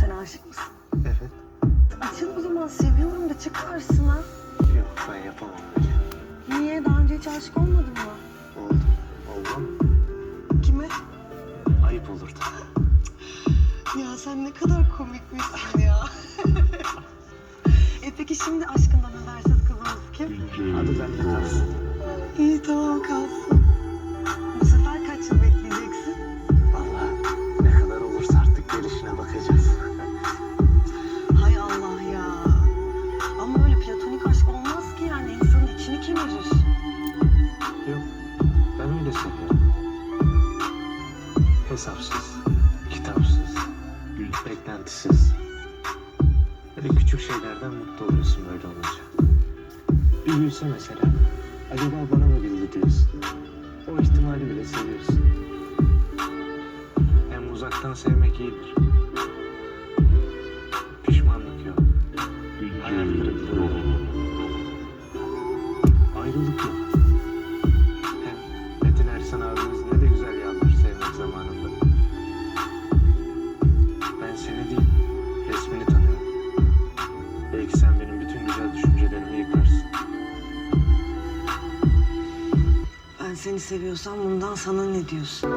Sen aşık mısın? Evet. Açıl o zaman seviyorum da çık karşısına. Yok ben yapamam öyle. Niye? Daha önce hiç aşık olmadın mı? Oldu. Oldu ama Kime? ayıp olurdu. Ya sen ne kadar komikmişsin ya. e peki şimdi aşkından habersiz kızımız kim? Adı bende kalsın. İyi tamam kalsın. Hesapsız, kitapsız, beklentisiz. Böyle küçük şeylerden mutlu oluyorsun böyle olunca. Bir gülse mesela, acaba bana mı güldü diyorsun. O ihtimali bile seviyorsun. Hem uzaktan sevmek iyidir. Pişmanlık yok. Hayal kırıklığı yok. Ayrılık yok. Ben seni seviyorsam bundan sana ne diyorsun?